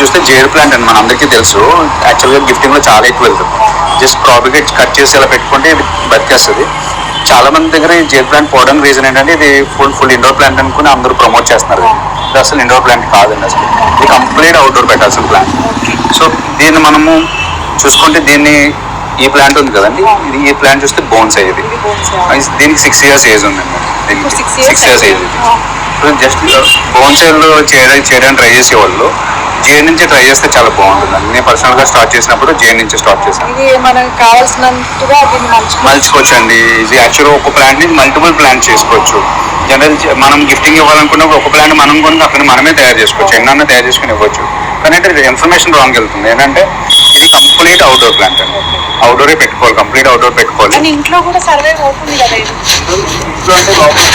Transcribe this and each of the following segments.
చూస్తే jade plant అని మన అందరికీ తెలుసు యాక్చువల్గా గిఫ్టింగ్లో చాలా ఎక్కువ వెళ్తుంది. జస్ట్ ప్రాపిగేట్ కట్ చేసి ఇలా పెట్టుకుంటే ఇది బతికేస్తుంది. చాలా మంది దగ్గర ఈ జేడ్ ప్లాంట్ పోవడానికి రీజన్ ఏంటంటే ఇది ఫుల్ ఫుల్ ఇండోర్ ప్లాంట్ అనుకుని అందరూ ప్రమోట్ చేస్తున్నారు. ఇది అసలు ఇండోర్ ప్లాంట్ కాదండి అసలు. ఇది కంప్లీట్ అవుట్డోర్ పెట్టాల్సిన ప్లాంట్ సో దీన్ని మనము చూసుకుంటే దీన్ని ఈ ప్లాంట్ ఉంది కదండి. ఇది ఈ ప్లాంట్ చూస్తే బోన్స్ అయ్యేది ఇది? దీనికి సిక్స్ ఇయర్స్ ఏజ్ ఉందండి దీనికి సిక్స్ ఇయర్స్ ఏజ్. ఇప్పుడు జస్ట్ బోన్సైల్ చేయడానికి చేయడానికి ట్రై చేసేవాళ్ళు. జే నుంచి ట్రై చేస్తే చాలా బాగుంటుంది. నేను పర్సనల్గా స్టార్ట్ చేసినప్పుడు జే నుంచి స్టార్ట్ చేశాను. ఇది మనకు కావాల్సినంతగా దీన్ని మలుచుకోవచ్చు మలుచుకోవచ్చు అండి ఇది యాక్చువల్గా ఒక ప్లాంట్ని మల్టిపుల్ ప్లాంట్ చేసుకోవచ్చు. జనరల్ మనం గిఫ్టింగ్ ఇవ్వాలనుకున్నప్పుడు ఒక ప్లాంట్ మనం కొని అక్కడ మనమే తయారు చేసుకోవచ్చు. ఎన్నన్నా తయారు చేసుకుని ఇవ్వచ్చు. కానీ అంటే ఇన్ఫర్మేషన్ రాంగ్ వెళ్తుంది. ఏంటంటే ఇది కంప్లీట్ అవుట్డోర్ ప్లాంట్ అండి. అవుట్డోరే పెట్టుకోవాలి. కంప్లీట్ అవుట్డోర్ పెట్టుకోవాలి. కానీ ఇంట్లో కూడా సర్వే అవుతుంది కదా ఇది? ఇంట్లో అంటే లోపల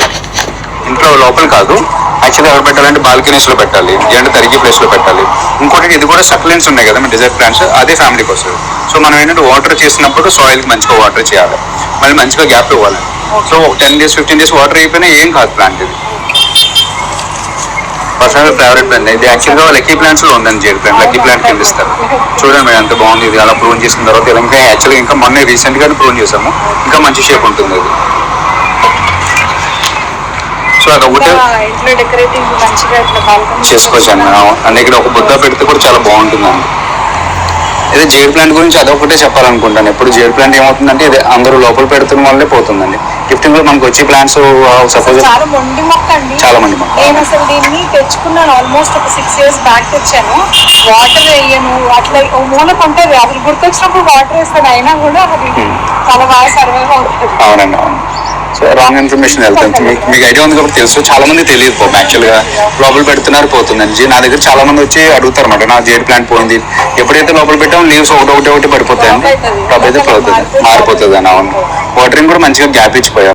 ఇంట్లో లోపల కాదు. యాక్చువల్గా ఎవరు పెట్టాలంటే బాల్కనీస్లో పెట్టాలి లేదంటే తరిగి ప్లేస్లో పెట్టాలి. ఇంకోటి ఇది కూడా సక్లెన్స్ ఉన్నాయి కదా మీ డిజైర్ ప్లాంట్స్ అదే ఫ్యామిలీకి వస్తుంది సో మనం ఏంటంటే వాటర్ చేసినప్పుడు సాయిల్ మంచిగా వాటర్ చేయాలి. మళ్ళీ మంచిగా గ్యాప్ ఇవ్వాలి. So ten days fifteen days water అయిపోయినా ఏం కాదు ప్లాంట్ ఇది. పర్సనల్ ఫేవరెట్ ప్లాంట్ ఇది యాక్చువల్గా లక్కీ ప్లాంట్స్లో ఉందని ఉందండి జేడ్ ప్లాంట్. లక్కీ ప్లాంట్ కింద ఇస్తారు. చూడండి మేడం ఎంత బాగుంది ఇది. అలా ప్రూన్ చేసిన తర్వాత ఇలా ఇంకా యాక్చువల్గా ఇంకా మొన్న రీసెంట్గా ప్రూన్ చేసాము ఇంకా మంచి షేప్ ఉంటుంది అది. అది ఒకటే ఇంట్లో డెకరేటింగ్ మంచిగా ఇట్లా బాల్కనీ చేసుకోవచ్చు అండ్. ఇక్కడ ఒక బుద్ధ పెడితే కూడా చాలా బాగుంటుందండి. ఇదే జేడ్ ప్లాంట్ గురించి అదొకటే చెప్పాలనుకుంటాను. ఎప్పుడు జేడ్ ప్లాంట్ ఏమవుతుందంటే ఇది అందరూ లోపల పెడుతున్న వాళ్ళే పోతుందండి. గిఫ్టింగ్లో మనకు వచ్చే ప్లాంట్స్ సపోజ్ చాలా మొండి మొక్క అండి. చాలా మంది మొక్క. నేను అసలు దీన్ని తెచ్చుకున్నాను. ఆల్మోస్ట్ ఒక సిక్స్ ఇయర్స్ బ్యాక్ తెచ్చాను. వాటర్ వేయను. అట్లా ఓ మూలకు ఉంటుంది అది గుర్తొచ్చినప్పుడు వాటర్ వేస్తాను. అయినా కూడా అది చాలా బాగా సర్వే అవుతుంది. అవునండి అవును. సో రాంగ్ ఇన్ఫర్మేషన్ వెళ్తుంది మీకు మీకు ఐడియా ఉంది కాబట్టి తెలుసు. చాలా మంది తెలియదు పాపం యాక్చువల్గా లోపల పెడుతున్నారు పోతుందని. జీ- నా దగ్గర చాలా మంది వచ్చి అడుగుతారు అనమాట నా జేడ్ ప్లాంట్ పోయింది. ఎప్పుడైతే లోపల పెట్టామో లీవ్స్ ఒకటి ఒకటి ఒకటి అవుతుంది. టాప్ అయితే పోతుంది మారిపోతుంది. మారిపోతుంది అని అవును వాటరింగ్ కూడా మంచిగా గ్యాప్ ఇచ్చిపోయారు